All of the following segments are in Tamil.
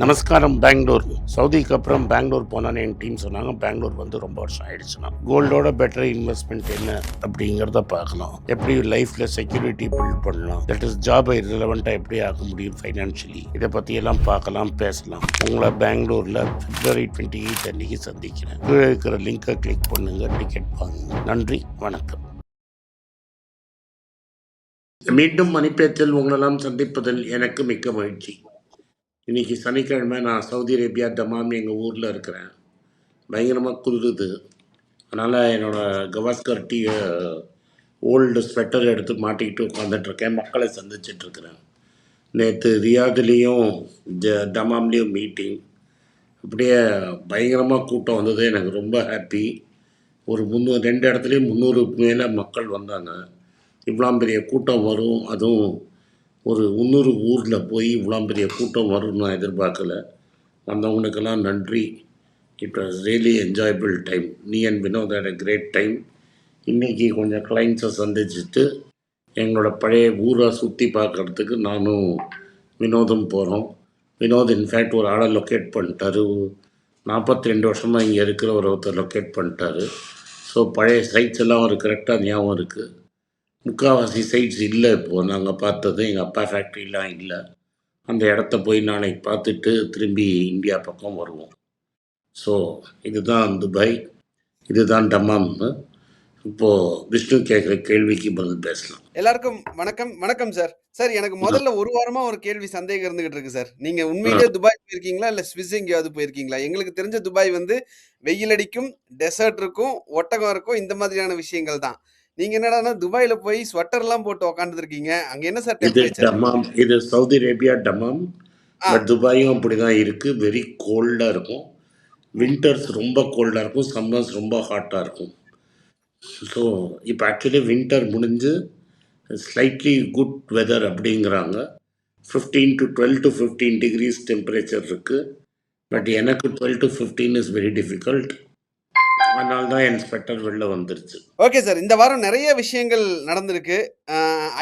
நமஸ்காரம் பெங்களூர். சவுதிக்கு அப்புறம் பெங்களூர் போனான்னு என் டீம் சொன்னாங்க. பெங்களூர் வந்து ரொம்ப வருஷம் ஆயிடுச்சுன்னா. கோல்டோட பெட்டர் இன்வெஸ்ட்மெண்ட் என்ன அப்படிங்கிறத பார்க்கலாம். எப்படி லைஃப்ல செக்யூரிட்டி பில்ட் பண்ணலாம்? தட் இஸ் ஜாபை ரிலவெண்ட்டாக எப்படி ஆக முடியும் ஃபைனான்ஷியலி இதை பற்றி எல்லாம் பார்க்கலாம் பேசலாம். உங்களை பெங்களூரில் பிப்ரவரி டுவெண்ட்டி எயிட் அன்னைக்கு சந்திக்கிறேன். கீழே இருக்கிற லிங்கை கிளிக் பண்ணுங்க டிக்கெட் வாங்குங்க. நன்றி வணக்கம். மீண்டும் மணிப்பேச்சில் உங்களெல்லாம் சந்திப்பதில் எனக்கு மிக்க மகிழ்ச்சி. இன்னைக்கு சனிக்கிழமை நான் சவுதி அரேபியா தமாம் எங்கள் ஊரில் இருக்கிறேன். பயங்கரமாக குளிருது. அதனால் என்னோடய கவாஸ்கர் டீ ஓல்டு ஸ்வெட்டர் எடுத்து மாட்டிக்கிட்டு உட்காந்துட்ருக்கேன் மக்களை சந்திச்சிட்ருக்கிறேன். நேற்று ரியாதுலேயும் ஜ தமாம்லேயும் மீட்டிங் அப்படியே பயங்கரமாக கூட்டம் வந்தது. எனக்கு ரொம்ப ஹாப்பி ஒரு முந்நூறு ரெண்டு இடத்துலையும் முந்நூறுக்கு மேலே மக்கள் வந்தாங்க. இவ்வளோ பெரிய கூட்டம் வரும். அதுவும் ஒரு இன்னொரு ஊரில் போய் இவ்வளோ பெரிய கூட்டம் வரும்னு நான் எதிர்பார்க்கல. வந்தவங்களுக்கெல்லாம் நன்றி. It was really enjoyable time நீ and Vinod at a great time இன்றைக்கி கொஞ்சம் கிளைண்ட்ஸை சந்திச்சுட்டு எங்களோட பழைய ஊரை சுற்றி பார்க்குறதுக்கு நானும் வினோதும் போகிறோம் வினோத் இன்ஃபேக்ட் ஒரு ஆளை லொக்கேட் பண்ணிட்டாரு. நாற்பத்தி ரெண்டு வருஷமாக இங்கே இருக்கிற ஒரு ஒருத்தர் லொக்கேட் பண்ணிட்டாரு. ஸோ பழைய சைட்ஸ் எல்லாம் ஒரு கரெக்டாக ஞாபகம் இருக்குது முக்கால்வாசி சைட்ஸ் இல்லை இப்போது நாங்கள் பார்த்தது எங்கள் அப்பா ஃபேக்ட்ரிலாம் இல்லை. அந்த இடத்த போய் நாளைக்கு பார்த்துட்டு திரும்பி இந்தியா பக்கம் வருவோம். ஸோ இதுதான் துபாய். இதுதான் டமாம். இப்போது விஷ்ணு கேட்குற கேள்விக்கு பதில் பேசலாம். எல்லாருக்கும் வணக்கம். வணக்கம் சார் சார் எனக்கு முதல்ல ஒரு வாரமா ஒரு கேள்வி சந்தேகம் இருந்துகிட்டு இருக்கு சார் நீங்க உண்மையிலேயே துபாய் போயிருக்கீங்களா? இல்ல ஸ்விஸ் எங்கேயாவது போயிருக்கீங்களா? எங்களுக்கு தெரிஞ்ச துபாய் வந்து வெயில் அடிக்கும் டெசர்ட் இருக்கும் ஒட்டகம் இருக்கும் இந்த மாதிரியான விஷயங்கள் தான். நீங்க என்னடான்னா துபாயில போய் ஸ்வெட்டர் எல்லாம் போட்டு உக்காந்துட்டு இருக்கீங்க அங்க என்ன சார் இது டெம்பரேச்சர் இது சவுதி அரேபியா டமாம். பட் துபாயும் அப்படி தான் இருக்குது வெரி கோல்டாக இருக்கும். வின்டர்ஸ் ரொம்ப கோல்டாக இருக்கும். சம்மர்ஸ் ரொம்ப ஹாட்டாக இருக்கும். ஸோ இப்போ ஆக்சுவலி வின்டர் முடிஞ்சு ஸ்லைட்லி குட் வெதர் அப்படிங்கிறாங்க. Fifteen to twelve to fifteen degrees temperature இருக்குது பட் எனக்கு twelve to fifteen is very difficult அதனால தான் இன்ஸ்பெக்டர் வெளில வந்துருச்சு. ஓகே சார் இந்த வாரம் நிறைய விஷயங்கள் நடந்திருக்கு.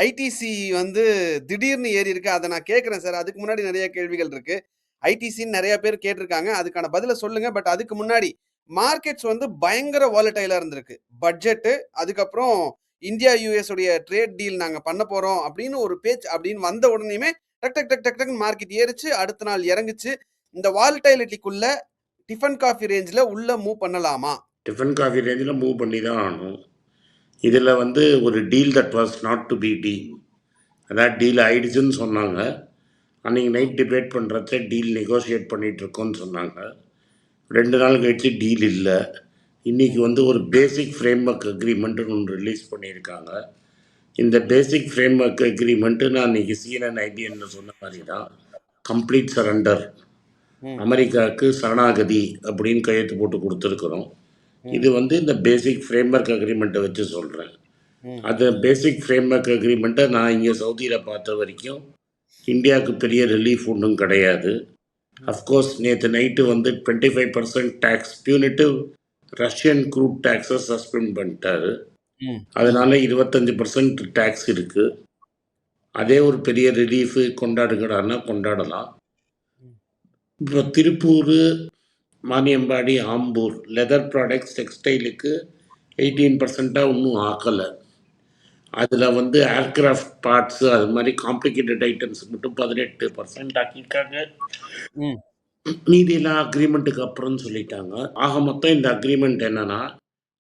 ஐடிசி வந்து திடீர்னு ஏறி இருக்கு. அதை நான் கேட்குறேன் சார் அதுக்கு முன்னாடி நிறைய கேள்விகள் இருக்கு. ஐடிசின்னு நிறைய பேர் கேட்டிருக்காங்க. அதுக்கான பதிலை சொல்லுங்க. பட் அதுக்கு முன்னாடி மார்க்கெட்ஸ் வந்து பயங்கர வாலட்டைலாக இருந்திருக்கு. பட்ஜெட்டு அதுக்கப்புறம் இந்தியா யூஎஸ் உடைய ட்ரேட் டீல் நாங்கள் பண்ண போகிறோம் அப்படின்னு ஒரு பேச்சு அப்படின்னு வந்த உடனேயுமே டக் டக் டக் டக் டக் மார்க்கெட் ஏறிச்சு. அடுத்த நாள் இறங்குச்சு. இந்த வால்டைலிட்டிக்குள்ள டிஃபன் காஃபி ரேஞ்சில் உள்ள மூவ் பண்ணலாமா? டிஃபன் காஃபி ரேஞ்சில் மூவ் பண்ணி தான் ஆகணும். இதில் வந்து ஒரு deal that was not to be deal. அதான் டீல் ஆயிடுச்சுன்னு சொன்னாங்க. அன்றைக்கி நைட் டிபேட் பண்ணுறச்ச டீல் நெகோஷியேட் பண்ணிகிட்ருக்கோன்னு சொன்னாங்க. ரெண்டு நாள் கழிச்சு டீல் இல்லை. இன்றைக்கி வந்து ஒரு பேசிக் ஃப்ரேம் ஒர்க் அக்ரிமெண்ட்டுன்னு ஒன்று ரிலீஸ் பண்ணியிருக்காங்க. இந்த பேசிக் ஃப்ரேம் ஒர்க் அக்ரிமெண்ட்டு நான் இன்றைக்கி சிஎன்என் ஐபிஎன்ல சொன்ன மாதிரி தான் கம்ப்ளீட் சரண்டர். அமெரிக்காவுக்கு சரணாகதி அப்படின்னு கையெழுத்து போட்டு கொடுத்துருக்குறோம். இது வந்து இந்த பேசிக் ஃப்ரேம்ஒர்க் அக்ரிமெண்ட்டை வச்சு சொல்கிறேன். அந்த பேசிக் ஃப்ரேம்ஒர்க் அக்ரிமெண்ட்டை நான் இங்கே சவுதியில் பார்த்த வரைக்கும் இந்தியாவுக்கு பெரிய ரிலீஃப் ஒன்றும் கிடையாது. அஃப்கோர்ஸ் நேற்று நைட்டு வந்து twenty five percent tax punitive Russian crude டேக்ஸை suspend பண்ணிட்டாரு. அதனால இருபத்தஞ்சி பர்சன்ட் டேக்ஸ் இருக்குது அதே ஒரு பெரிய ரிலீஃபு கொண்டாடுங்கடான்னா கொண்டாடலாம். இப்போ திருப்பூர் மானியம்பாடி ஆம்பூர். லெதர் ப்ராடக்ட்ஸ் டெக்ஸ்டைலுக்கு எயிட்டீன் பர்சண்ட்டாக இன்னும் ஆக்கலை அதில் வந்து ஏர்கிராஃப்ட் பார்ட்ஸு அது மாதிரி காம்ப்ளிகேட்டட் ஐட்டம்ஸ் மட்டும் பதினெட்டு பர்சன்ட் ஆக்கியிருக்காங்க. ம். மீதியெல்லாம் அக்ரிமெண்ட்டுக்கு அப்புறம்னு சொல்லிட்டாங்க. ஆக மொத்தம் இந்த அக்ரிமெண்ட் என்னன்னா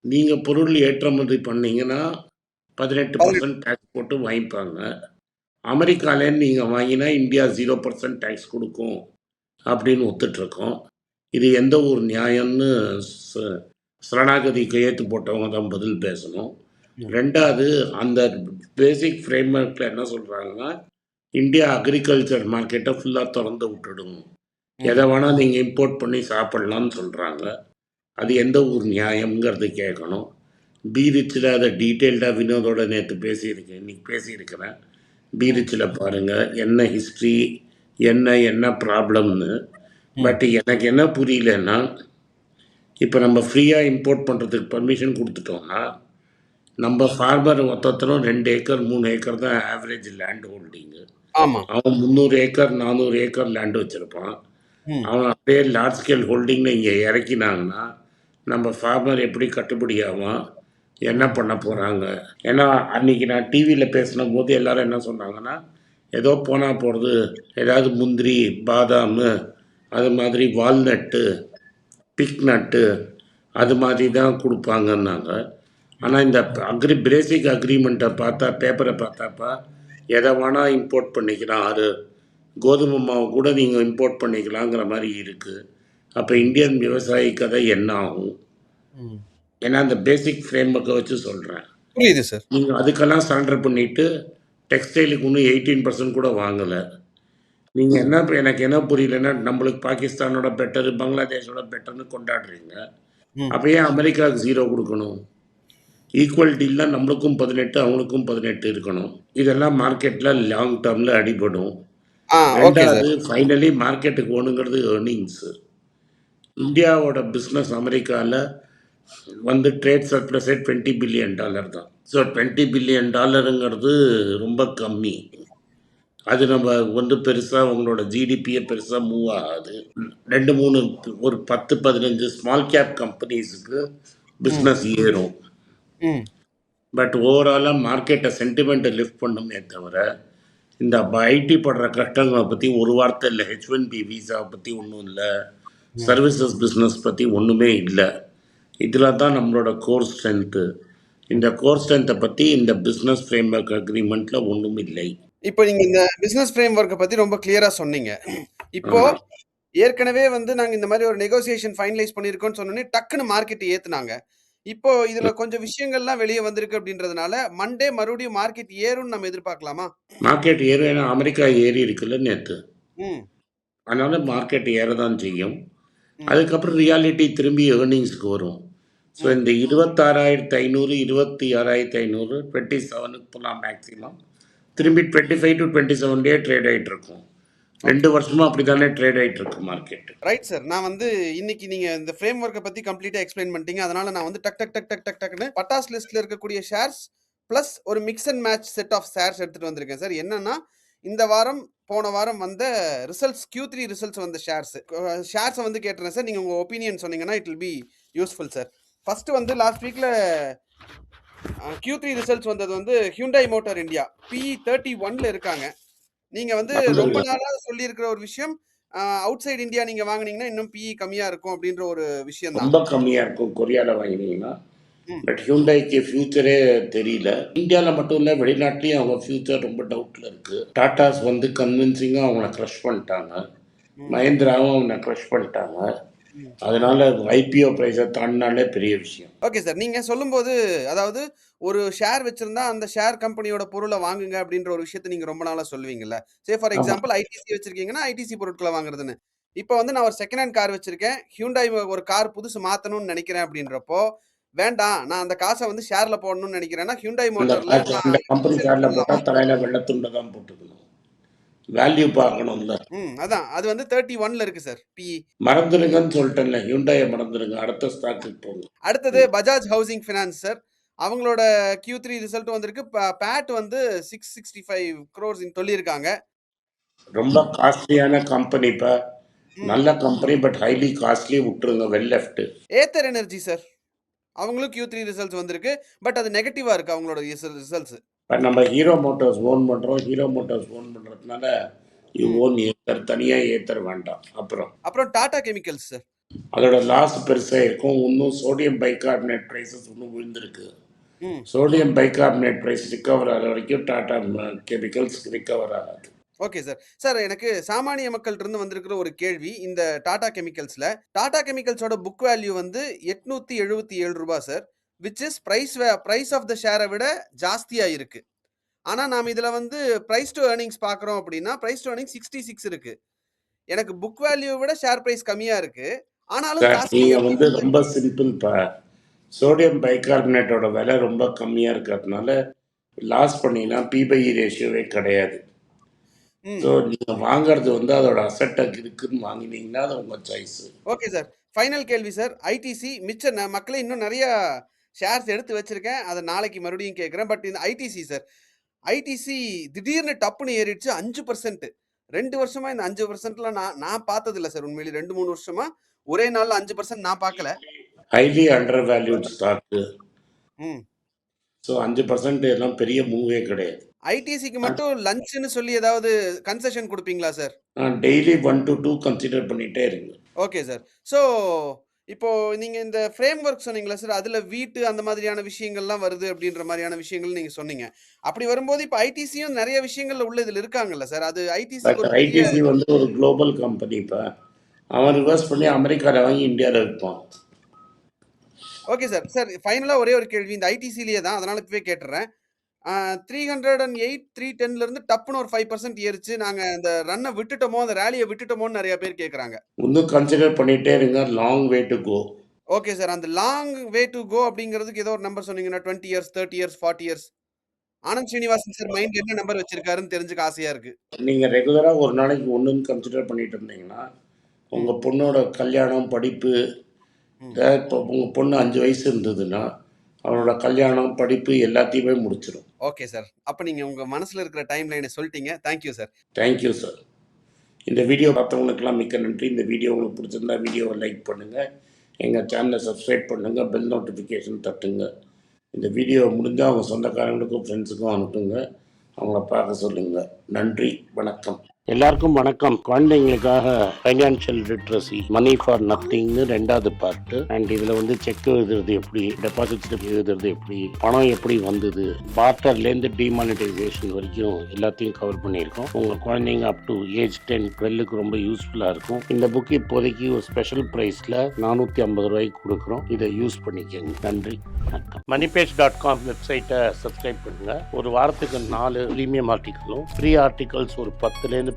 நீங்கள் பொருள் ஏற்றுமதி பண்ணீங்கன்னா பதினெட்டு பர்சன்ட் டேக்ஸ் போட்டு வாங்கிப்பாங்க. அமெரிக்காலேருந்து நீங்கள் வாங்கினா இந்தியா ஜீரோ பர்சன்ட் டேக்ஸ் கொடுக்கும் அப்படின்னு ஒத்துட்ருக்கோம். இது எந்த ஒரு நியாயம்னு சரணாகதி கையெழுத்து போட்டவங்க தான் பதில் பேசணும். ரெண்டாவது அந்த பேசிக் ஃப்ரேம்ஒர்க்கில் என்ன சொல்கிறாங்கன்னா இந்தியா அக்ரிகல்ச்சர் மார்க்கெட்டை ஃபுல்லாக திறந்து விட்டுடும். எதை வேணால் நீங்கள் இம்போர்ட் பண்ணி சாப்பிட்லான்னு சொல்கிறாங்க அது எந்த ஒரு நியாயம்ங்கிறது கேட்கணும். பீரிச்சில் அதை டீட்டெயில்டாக வினோதோட நேற்று பேசியிருக்கேன். இன்னைக்கு பேசியிருக்கிறேன். பீரிச்சில் பாருங்கள் என்ன ஹிஸ்ட்ரி என்ன என்ன ப்ராப்ளம்னு பட் எனக்கு என்ன புரியலன்னா இப்போ நம்ம ஃப்ரீயாக இம்போர்ட் பண்ணுறதுக்கு பர்மிஷன் கொடுத்துட்டோம்னா நம்ம ஃபார்மர் மொத்தத்திலும் ரெண்டு ஏக்கர் மூணு ஏக்கர் தான் ஆவரேஜ் லேண்ட் ஹோல்டிங்கு ஆமா. அவன் முந்நூறு ஏக்கர் நானூறு ஏக்கர் லேண்ட் வச்சுருப்பான். அவன் அப்படியே லார்ஜ் ஸ்கேல் ஹோல்டிங்னு இங்கே இறக்கினாங்கன்னா நம்ம ஃபார்மர் எப்படி கட்டுப்படி ஆகும் என்ன பண்ண போகிறாங்க ஏன்னா அன்னைக்கு நான் டிவியில் பேசின போது எல்லாரும் என்ன சொன்னாங்கன்னா ஏதோ போனால் போகிறது ஏதாவது முந்திரி பாதாம் அது மாதிரி வால்நட்டு பிக் நட்டு அது மாதிரி தான் கொடுப்பாங்கன்னாங்க. ஆனால் இந்த அக்ரி பேசிக் அக்ரிமெண்ட்டை பார்த்தா பேப்பரை பார்த்தாப்பா எதை வேணால் இம்போர்ட் பண்ணிக்கலாம். ஆறு கோதுமை மாவு கூட நீங்கள் இம்போர்ட் பண்ணிக்கலாங்கிற மாதிரி இருக்குது அப்போ இந்தியன் விவசாயி கதை என்ன ஆகும். ஏன்னா அந்த பேசிக் ஃப்ரேம்ஒர்க்கை வச்சு சொல்கிறேன் புரியுது சார். நீங்கள் அதுக்கெல்லாம் சரண்டர் பண்ணிவிட்டு டெக்ஸ்டைலுக்கு இன்னும் எயிட்டீன் பர்சன்ட் கூட வாங்கலை. நீங்கள் என்ன எனக்கு என்ன புரியலன்னா நம்மளுக்கு பாகிஸ்தானோட பெட்டர் பங்களாதேஷோட பெட்டர்னு கொண்டாடுறீங்க. ம். அப்போ ஏன் அமெரிக்காவுக்கு ஜீரோ கொடுக்கணும்? ஈக்குவல் டீல்லாம் நம்மளுக்கும் பதினெட்டு அவங்களுக்கும் பதினெட்டு இருக்கணும். இதெல்லாம் மார்க்கெட்டில் லாங் டேர்மில் அடிபடும். ரெண்டாவது ஃபைனலி மார்க்கெட்டுக்கு ஒன்றுங்கிறது ஏர்னிங்ஸு இந்தியாவோட பிஸ்னஸ் அமெரிக்காவில் வந்து ட்ரேட் சர்ப்ளஸே டுவெண்ட்டி பில்லியன் டாலர் தான். ஸோ டுவெண்ட்டி பில்லியன் டாலருங்கிறது ரொம்ப கம்மி. அது நம்ம வந்து பெருசாக உங்களோட ஜிடிபியை பெருசாக மூவ் ஆகாது. ரெண்டு மூணு ஒரு பத்து பதினஞ்சு ஸ்மால் கேப் கம்பெனிஸுக்கு பிஸ்னஸ் ஏறும். பட் ஓவராலாக மார்க்கெட்டை சென்டிமெண்ட்டை லிஃப்ட் பண்ணுமே தவிர இந்த ஐடி படுற கஷ்டங்களை பற்றி ஒரு வார்த்தை இல்லை. ஹெச் ஒன் பி விசாவை பற்றி ஒன்றும் இல்லை. சர்வீசஸ் பிஸ்னஸ் பற்றி ஒன்றுமே இல்லை. இதில் தான் நம்மளோட கோர் ஸ்ட்ரென்த்து இந்த கோர் ஸ்ட்ரென்த்தை பற்றி இந்த பிஸ்னஸ் ஃப்ரேம்ஒர்க் அக்ரிமெண்ட்டில் ஒன்றும் இல்லை இப்போ நீங்க இந்த பிசினஸ் ஃப்ரேம் ஒர்க்கை பத்தி ரொம்ப கிளியரா சொன்னீங்க. இப்போ. ஏற்கனவே வந்து நாங்க இந்த மாதிரி ஒரு நெகோசியேஷன் ஃபைனலைஸ் பண்ணிருக்கோம்னு சொன்னோன்னே டக்குன்னு மார்க்கெட் ஏத்துனாங்க. இப்போ இதுல கொஞ்சம் விஷயங்கள்லாம் வெளியே வந்திருக்கு அப்படின்றதுனால மண்டே மறுபடியும் மார்க்கெட் ஏறும்னு நம்ம எதிர்பார்க்கலாமா? மார்க்கெட் ஏறும் ஏன்னா அமெரிக்கா ஏறி இருக்குல்ல ம். அதனால் மார்க்கெட் ஏற தான் செய்யும். அதுக்கப்புறம் ரியாலிட்டி திரும்பி ஏர்னிங்ஸ்க்கு வரும். ஸோ இந்த இருபத்தாறாயிரத்து ஐநூறு இருபத்தி ஆறாயிரத்து ஐநூறு டுவெண்ட்டி செவனுக்கு போகலாம் மேக்ஸிமம் திரும்பி டுவெண்ட்டி ஃபைவ் டு டுவெண்ட்டி செவன்லேயே ட்ரேட் ஆகிட்டு இருக்கும். ரெண்டு வருஷமா அப்படி தானே ட்ரேட் ஆகிட்டு இருக்கு மார்க்கெட் ரைட் சார் நான் வந்து இன்னைக்கு நீங்க இந்த ஃப்ரேம் ஒர்க்கை பத்தி கம்ப்ளீட்டா எக்ஸ்பிளைன் பண்ணிட்டீங்க. அதனால நான் வந்து டக் டக் டக் டக் டக் டக்னு பட்டாஸ் லிஸ்ட்ல இருக்கக்கூடிய ஷேர்ஸ் ப்ளஸ் ஒரு mix and match set of shares எடுத்துட்டு வந்திருக்கேன் சார் என்னன்னா இந்த வாரம் போன வாரம் வந்த ரிசல்ட்ஸ் Q3 த்ரீ ரிசல்ட்ஸ் வந்த ஷேர்ஸ் ஷேர்ஸை வந்து கேட்டுறேன் சார் நீங்கள் உங்கள் ஒப்பீனியன் சொன்னீங்கன்னா it will be useful sir first வந்து லாஸ்ட் வீக்கில் Q3 த்ரீ ரிசல்ட்ஸ் வந்தது வந்து Hyundai motor India P thirty ஒன்ல இருக்காங்க. நீங்க வந்து ரொம்ப நாளா சொல்லியிருக்கிற ஒரு விஷயம் அவுட் சைடு இந்தியா நீங்க வாங்குனீங்கன்னா இன்னும் பிஇ கம்மியா இருக்கும் அப்படின்ற ஒரு விஷயம் தான் ரொம்ப கம்மியாக இருக்கும். கொரியாவில் வாங்கினீங்கன்னா. பட் ஹியூண்டாய்க்கு ஃபியூச்சரே தெரியல. இந்தியாவில் மட்டும் இல்லை வெளிநாட்டிலையும் அவங்க ஃபியூச்சர் ரொம்ப டவுட்டில் இருக்குது டாட்டாஸ் வந்து கன்வின்சிங்காக அவங்கள க்ரஷ் பண்ணிட்டாங்க. மஹேந்திராவும் அவனை க்ரஷ் பண்ணிட்டாங்க. அதனால ஐபிஓ ப்ரைஸை தாண்டினாலே பெரிய விஷயம். ஓகே சார் நீங்க சொல்லும்போது அதாவது ஒரு ஷேர் வச்சிருந்தா அந்த ஷேர் கம்பெனியோட பொருளை வாங்குங்க அப்படின்ற ஒரு விஷயத்தை நீங்க ரொம்ப நாளா சொல்லுவீங்கல்ல. Say for. எக்ஸாம்பிள் ஐடிசி வச்சிருக்கீங்கன்னா ஐடிசி பொருட்களை வாங்குறதுன்னு. இப்போ வந்து நான் ஒரு செகண்ட் ஹேண்ட் கார் வச்சிருக்கேன். ஹியூண்டாய் ஒரு கார் புதுசு மாத்தணும்னு நினைக்கிறேன் அப்படின்றப்போ வேண்டாம். நான் அந்த காசை வந்து ஷேர்ல போடணும்னு நினைக்கிறேன்னா ஹியூண்டாய் மோட்டார்ல கம்பெனி கார்டில் போட்டால் தலையில் வெள்ளத்துண்டை தான் போட்டுக்கணும். வேல்யூ பார்க்கணும்ல ம் அதான். அது வந்து தேர்ட்டி ஒன்ல இருக்கு சார். பிஇ மறந்துடுங்கன்னு சொல்லிட்டேன்ல. ஹியூண்டாயை மறந்துடுங்க அடுத்த ஸ்டாக்குக்கு போங்க. அடுத்தது பஜாஜ் ஹவுசிங் ஃபினான்ஸ் சார். அவங்களோட Q3 த்ரீ ரிசல்ட் வந்திருக்கு. பேட் வந்து சிக்ஸ் சிக்ஸ்டி ஃபைவ் க்ரோர்ஸ் சொல்லியிருக்காங்க. ரொம்ப காஸ்ட்லியான கம்பெனி இப்போ. நல்ல கம்பெனி பட் ஹைலி காஸ்ட்லி விட்டுருங்க. Well left Ather energy sir. அவங்களும் Q3 த்ரீ ரிசல்ட்ஸ் வந்திருக்கு. பட் அது நெகட்டிவா இருக்கு அவங்களோட ரிசல்ட்ஸ் நம்ம ஹீரோ மோட்டார்ஸ் ஓன் பண்ணுறோம் ஹீரோ மோட்டார்ஸ் ஓன் பண்ணுறதுனால யூ ஓன் ஏத்தர் தனியாக ஏத்தர் வேண்டாம். அப்புறம். அப்புறம் டாடா கெமிக்கல்ஸ் சார் அதோட லாஸ் பெருசாக இருக்கும். இன்னும் சோடியம் பைகார்பனேட் ப்ரைஸஸ் இன்னும் விழுந்திருக்கு சோடியம் பைகார்பனேட் ப்ரைஸ் ரிகவர் ஆகிற வரைக்கும் டாடா கெமிக்கல்ஸ் ரிகவர் ஆகாது. ஓகே சார் சார் எனக்கு சாமானிய மக்கள்கிட்ட இருந்து வந்திருக்கிற ஒரு கேள்வி. இந்த டாடா கெமிக்கல்ஸ்ல டாடா கெமிக்கல்ஸோட புக் வேல்யூ வந்து எட்நூத்தி எழுபத்தி ஏழு ரூபாய் sir which is price price of the ஷேரை விட ஜாஸ்தியா இருக்கு. ஆனா நாம இதுல வந்து பிரைஸ் டு ஏர்னிங்ஸ் பாக்குறோம் அப்படின்னா price to earnings sixty six இருக்கு. எனக்கு புக் வேல்யூ விட ஷேர் பிரைஸ் கம்மியா இருக்கு. ஆனாலும் நீங்கள் வந்து ரொம்ப சிம்பிள்ப்பா சோடியம் பைகார்பனேட்டோட விலை ரொம்ப கம்மியாக இருக்கிறதுனால லாஸ் பண்ணினா பிபை ரேஷியோவே கிடையாது. ஸோ நீங்கள் வாங்குறது வந்து அதோட அசட்டை இருக்குன்னு வாங்கினீங்கன்னா அது உங்கள் சாய்ஸு ஓகே சார் ஃபைனல் கேள்வி சார் ஐடிசி மிச்ச ந- மக்களே இன்னும் நிறைய ஷேர்ஸ் எடுத்து வச்சிருக்கேன் அதை நாளைக்கு மறுபடியும் கேட்குறேன் பட் இந்த ஐடிசி சார் ஐடிசி திடீர்னு டப்புன்னு ஏறிடுச்சு அஞ்சு பர்சன்ட் 2 வருஷமா இந்த 5% நான் நான் பார்த்ததில்ல சார் உண்மையிலேயே 2, 3 வருஷமா ஒரே நாள்ல 5% நான் பார்க்கல. Highly under valued stock. ம். ஸோ 5% எல்லாம் பெரிய மூவே கிடையாது. ஐடிசிக்கு மட்டும் லஞ்ச்ன்னு சொல்லி ஏதாவது கன்செஷன் குடுப்பீங்களா சார்? டெய்லி 1 டூ 2 கன்சிடர் பண்ணிட்டே இருங்க. Okay sir. ஸோ இப்போ நீங்க இந்த ஃப்ரேம் ஒர்க் சொன்னீங்கல்ல சார், அதுல வீட்டு அந்த மாதிரியான விஷயங்கள்லாம் வருது அப்படின்ற மாரியான விஷயங்கள் நீங்க சொன்னீங்க. அப்படி வரும்போது இப்ப ஐடிசியும் நெறைய விஷயங்கள்ல உள்ள இதுல இருக்காங்கல்ல சார். அது பெரிய ஐடிசி வந்து ஒரு குளோபல் கம்பெனி இப்ப. அவன் ரிவர்ஸ் பண்ணி அமெரிக்கால வாங்கி இந்தியால விப்பான். Okay sir. சார் ஃபைனலா ஒரே ஒரு கேள்வி. இந்த ஐடிசிலயே தான். அதனால இப்பவே கேட்டுர்றேன். ஆ 308, 310ல இருந்து டப்புன்னு ஒரு 5% ஏறுச்சு. நாங்க அந்த ரன்ன விட்டுட்டோமோ, அந்த ராலிய விட்டுட்டோமோன்னு நெறைய பேர் கேட்கறாங்க. இன்னும் கன்சிடர் பண்ணிட்டே இருங்க. Long way to go. Okay sir. அந்த லாங் வே டு கோ அப்படிங்கிறதுக்கு ஏதோ ஒரு நம்பர் சொன்னீங்கன்னா 20 years, 30 years, 40 years. Anand Srinivasan sir mind என்ன நம்பர் வச்சிருக்காருன்னு தெரிஞ்சுக்க ஆசையா இருக்கு. நீங்க ரெகுலரா ஒரு நாளைக்கு 1ன்னு கன்சிடர் பண்ணிட்டு இருந்தீங்கன்னா, உங்க. பொண்ணோட கல்யாணம், படிப்பு இப்போ உங்க பொண்ணு 5 வயசு இருந்ததுன்னா, அவளோட கல்யாணம், படிப்பு எல்லாத்தையுமே முடிச்சிரும். Okay sir. அப்போ நீங்கள் உங்கள் மனசில் இருக்கிற டைம் லைனை சொல்லிட்டீங்க thank you sir. Thank you sir. இந்த வீடியோ பார்த்தவங்களுக்கெல்லாம் மிக்க நன்றி. இந்த வீடியோ உங்களுக்கு பிடிச்சிருந்தா வீடியோவை லைக் பண்ணுங்கள் எங்கள் சேனலை சப்ஸ்கிரைப் பண்ணுங்கள் பெல் நோட்டிஃபிகேஷன் தட்டுங்க. இந்த வீடியோ முடிஞ்சால் அவங்க சொந்தக்காரங்களுக்கும், ஃப்ரெண்ட்ஸுக்கும் அனுப்புங்க. அவங்கள பார்க்க சொல்லுங்கள் நன்றி. வணக்கம். எல்லாருக்கும் வணக்கம். குழந்தைங்களுக்காக ஃபைனான்ஷியல் லிட்ரஸி மணி ஃபார் நத்திங்னு ரெண்டாவது பார்ட்டு அண்ட் இதில் வந்து செக் எழுதுறது எப்படி டெபாசிட் ஸ்லிப் எழுதுறது எப்படி பணம் எப்படி வந்தது பார்ட்டர்லேருந்து டிமானிட்டைசேஷன் வரைக்கும் எல்லாத்தையும் கவர் பண்ணியிருக்கோம். உங்கள் குழந்தைங்க அப் டு ஏஜ் டென் டுவெல்லுக்கு ரொம்ப யூஸ்ஃபுல்லாக இருக்கும். இந்த புக் இப்போதைக்கு ஒரு ஸ்பெஷல் ப்ரைஸில் நானூற்றி ஐம்பது ரூபாய்க்கு கொடுக்குறோம். இதை யூஸ் பண்ணிக்கங்க. நன்றி. வணக்கம். மணிபேஜ் டாட் காம் வெப்சைட்டை சப்ஸ்கிரைப் பண்ணுங்கள் ஒரு வாரத்துக்கு நாலு ப்ரீமியம் ஆர்டிக்கலும் ஃப்ரீ ஆர்டிகல்ஸ் ஒரு பத்துலேருந்து